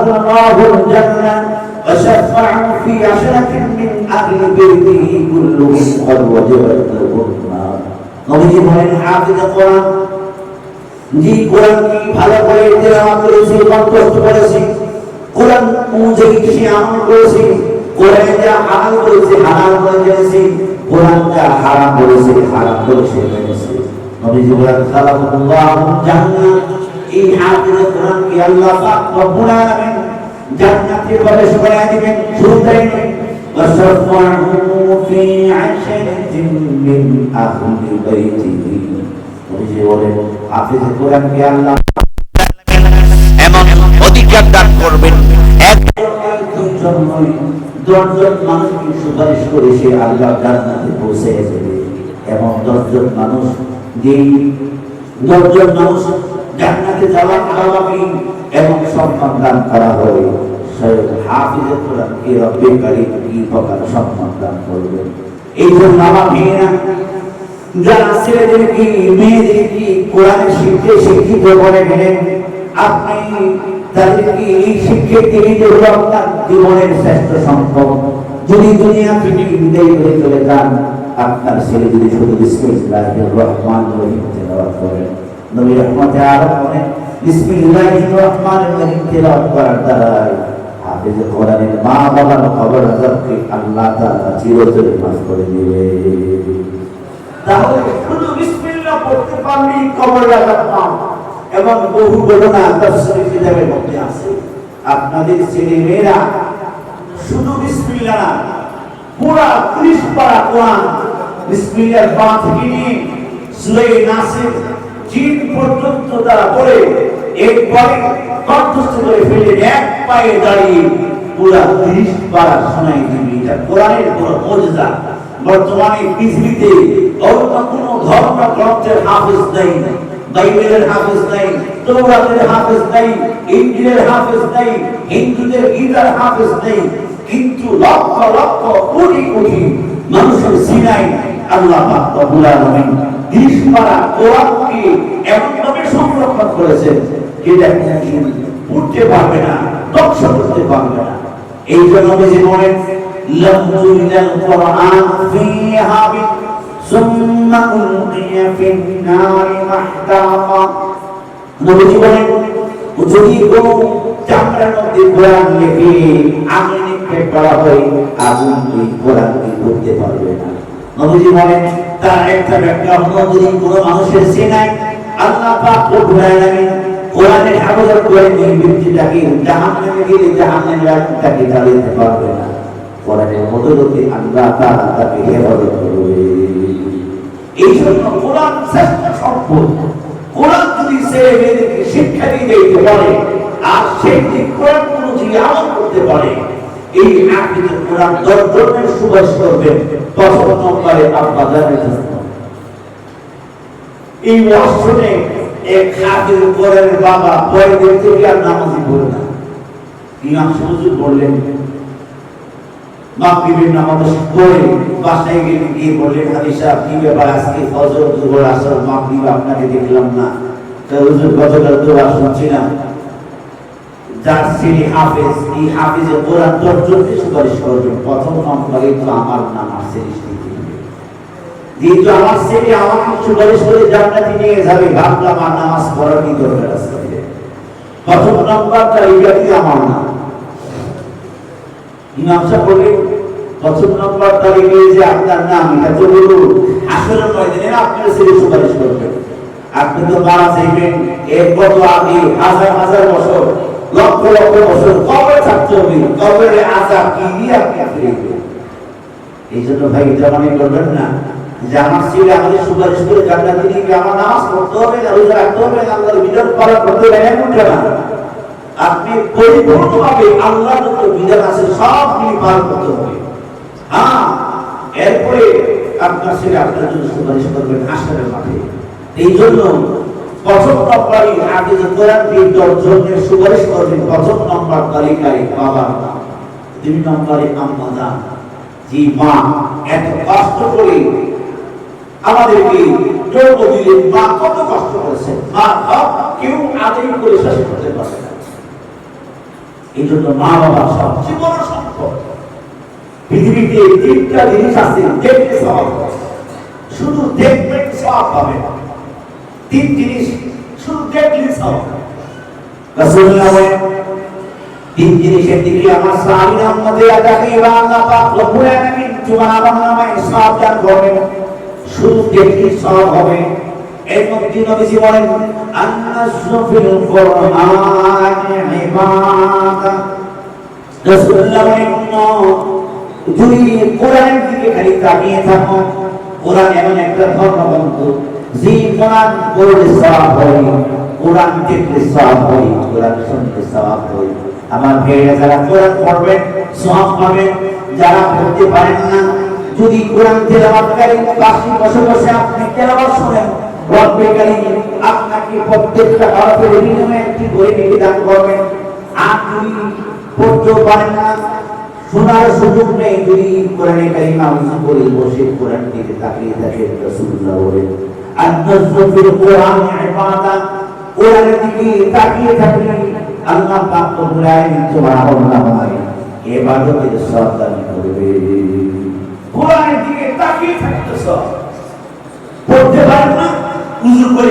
الله الجنة وشفعوا في عشرة من أهل بيته كلهم قد وجبت لهم النار নবীজি বলেন হাফিজ কোরআন জি কোরআন কি ভালো করে তেলাওয়াত করেছি কণ্ঠস্থ করেছি কোরআন অনুযায়ী সে আমল করেছি কোরআন যা হালাল করেছে হালাল করে জেনেছি কোরআন যা হারাম করেছে হারাম করেছে জেনেছি নবীজি বলেন খালাকুল্লাহু জান্নাত এই হাফিজ কোরআন কি আল্লাহ পাক রব্বুল আলামিন জান্নাতে প্রবেশ করে দিবেন শুনতেই وشفعه في عشرة من أهل بيته নবীজি বলেন হাফিজ কোরআন কি আল্লাহ এমন অধিকার দান করবেন এক দুইজন নয় দশজন মানুষকে সুপারিশ করে সে আল্লাহ জান্নাতে পৌঁছে যাবে এবং দশজন মানুষ যেই দশজন মানুষ জান্নাতে যাওয়ার আগামী এবং সম্মান দান করা হবে আপনার জীবনের শ্রেষ্ঠ যদি দুনিয়া চলে যান, আপনার ছেলে যদি শুধু করেন নবী রহমতে আরও বলেন বিসমিল্লাহির রহমানির রহিম তেলাওয়াত করার দ্বারাই। হাফেজ কোরআনের মা বাবার খবর আজবকে আল্লাহ তাআলা চিরতরে মাফ করে দিবে তাহলে শুধু বিসমিল্লাহ পড়তে পারলেই কবর লাগাতাম এবং বহু ঘটনা তাফসীর মধ্যে আছে। আপনাদের ছেলে মেয়েরা শুধু বিসমিল্লাহ না, পুরা পারা কোরআন বিসমিল্লাহর পা থেকে জিন পর্যন্ত তারা পড়ে, একবারে কণ্ঠস্থ করে ফেলে, এক পায়ে দাঁড়িয়ে পুরা ত্রিশ পারা শোনাই দিবি। এটা কোরআনের বড় মজা বর্তমানে পৃথিবীতে অন্য কোন ধর্ম গ্রন্থের হাফিজ নেই, বাইবেলের হাফিজ নেই, তৌরাতের হাফিজ নেই, ইঞ্জিলের হাফিজ নেই, হিন্দুদের গীতার হাফিজ নেই, কিন্তু লক্ষ লক্ষ কোটি কোটি মানুষের সিনাই আল্লাহ পাক রব্বুল আলামিন দিশ পারা কোরআনকে করেছেন যেটা কি উঠতে পারবে না ধ্বংস করতে পারবে না এই জন্য বেশি বলেন لم يرد القرآن فيها ثم ألقي في النار محترقا নবীজি বলেন যদি কোন চামড়ার মধ্যে কোরআন লিখে আগুন নিক্ষেপ করা হয় আগুন ওই কোরআনকে ধরতে পারবে না নবীজি বলেন তার একটা ব্যাখ্যা হলো যদি কোনো মানুষের সিনায় আল্লাহ পাক করে জাহান্নামে পারবে না। আল্লাহ তাকে হেফাজত করবে। কোরআন শ্রেষ্ঠ সম্পদ। কোরআন যদি শিক্ষা দিয়ে দিতে পারে, আর সেই দিক কোরআন অনুযায়ী আমল করতে পারে, এই আকিদে কোরআন দশ ধরনের সুবাস করবেন প্রথম নম্বরে আব্বা জানেন এই ওয়াসনে এক হাতের উপরের বাবা পরে দেখতে আর নামাজি পড়ে না। ইমাম সুজুর বললেন মাগরিবের নামাজ পড়ে বাসায় গিয়ে গিয়ে বললেন হাদি সাহেব, কি ব্যাপার? আজকে ফজর দুপুর আসর, মাগরিব আপনাকে দেখলাম না। তো হুজুর গতকাল দোয়া শুনছিলাম যার ছেলে হাফেজ, এই হাফেজে কোরআন দশজনকে সুপারিশ করবেন প্রথম নম্বরে তো আমার নাম আর যেহেতু আমার ছেলে আমাকে সুপারিশ করে জান্নাতে নিয়ে যাবে। ভাবলাম, আর নামাজ পড়ার কি দরকার আছে? প্রথম নম্বরটা এইটাই আমার নাম ইমাম সাহেব প্রথম নম্বর তারিখে যে আপনার নাম, এটা তো আসলে আপনার ছেলে সুপারিশ করবেন আপনি তো মারা যাইবেন। এক কত আগে হাজার হাজার বছর, লক্ষ লক্ষ বছর কবে থাকতে হবে? কবে কি আপনি এই জন্য ভাই, এটা মনে করবেন না। যে আমার ছেলে আমাদের সুপারিশ করে জান্নাতে নিয়ে গিয়ে আমার নামাজ পড়তে হবে না, রোজা রাখতে হবে না, আল্লাহর বিধান পালন করতে হবে, এমন না। আপনি পরিপূর্ণভাবে আল্লাহর যত বিধান আছে সবগুলি পালন করতে হবে। হ্যাঁ এরপরে আপনার ছেলে আপনার জন্য সুপারিশ করবেন হাসপাতালের মাঠে। এই জন্য প্রথম নম্বরই আগে যে কোরআন দিয়ে দশজনের সুপারিশ করবেন প্রথম নম্বর তালিকায় বাবা দুই নম্বরে আম্মা যান যে মা, এত কষ্ট করে আমাদেরকে জন্ম দিলেন মা কত কষ্ট করেছে। মা হক কেউ আদায় করে শেষ করতে পারে না। এই জন্য মা বাবা সবচেয়ে বড় সম্পদ। পৃথিবীতে তিনটা জিনিস আছে, দেখতে সব শুধু দেখবে সব পাবে তিন জিনিস, শুধু দেখলে সব রাসূলুল্লাহ তিন জিনিসের দিকে আমার সাহাবীরা মধ্যে আদাকে এবং আল্লাহ আমার সব করবেন শুধু দেখলে সব হবে। কোরআন ইবাদা। রাসূলুল্লাহ কোরআনের দিকে খালি তাকিয়ে থাকো। কোরআন এমন একটা যে কোরআন পড়লে সওয়াব হয়, কোরআন দেখলে সওয়াব হয়, কোরআন সওয়াব হয়। আমার ভাইয়েরা যারা কোরআন পড়বেন সওয়াব যারা পড়তে পারেন না যদি কোরআন তেলাওয়াতকারী পাশে বসে বসে আপনি তেলাওয়াত শুনেন রব্বে কারীম আপনাকে প্রত্যেকটা হরফের বিনিময়ে একটি করে নেকি দান করবেন। আর যদি পড়তেও পারেন না, শোনার সুযোগ নেই, যদি কোরআনে কারিমা উজু করে বসে কোরআন দিকে তাকিয়ে থাকে, রাসূলুল্লাহ বলেন আন-নাজরুল কোরআন ইবাদা। কোরআনের দিকে তাকিয়ে থাকলে আল্লাহ পাক রব্বুল আলামিন তোমার আমলনামায় ইবাদতের সওয়াব দান করবে। কোরআনের দিকে তাকিয়ে থাকতেছ। পড়তে পারেন না উজু করে